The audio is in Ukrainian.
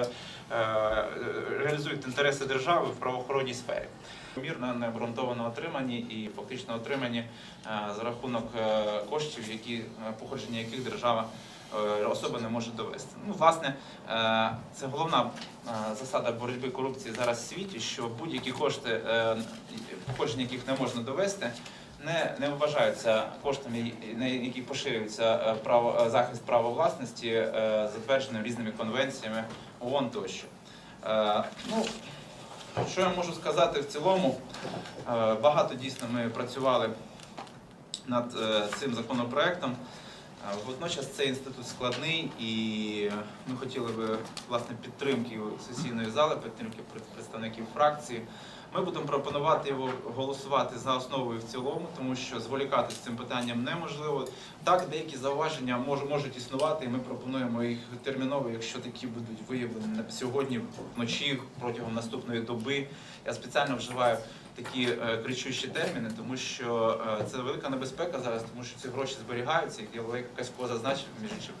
е, реалізують інтереси держави в правоохоронній сфері. Мірно необґрунтовано отримані і фактично отримані е, за рахунок е, коштів, які походження яких держава особа не може довести. Ну, власне, це головна засада боротьби корупції зараз в світі, що будь-які кошти, походження яких не можна довести, не, не вважаються коштами, на які поширюється е, право е, захист права власності, е, затвердженим різними конвенціями ООН тощо. Ну, що я можу сказати в цілому? Багато дійсно ми працювали над цим законопроектом. Водночас цей інститут складний, і ми хотіли би власне підтримки сесійної зали, підтримки представників фракції. Ми будемо пропонувати його голосувати за основу і в цілому, тому що зволікати з цим питанням неможливо. Так, деякі зауваження мож, можуть існувати, і ми пропонуємо їх терміново, якщо такі будуть виявлені сьогодні, вночі, протягом наступної доби. Я спеціально вживаю такі е, кричущі терміни, тому що е, це велика небезпека зараз, тому що ці гроші зберігаються, як якась Касько зазначив, між іншим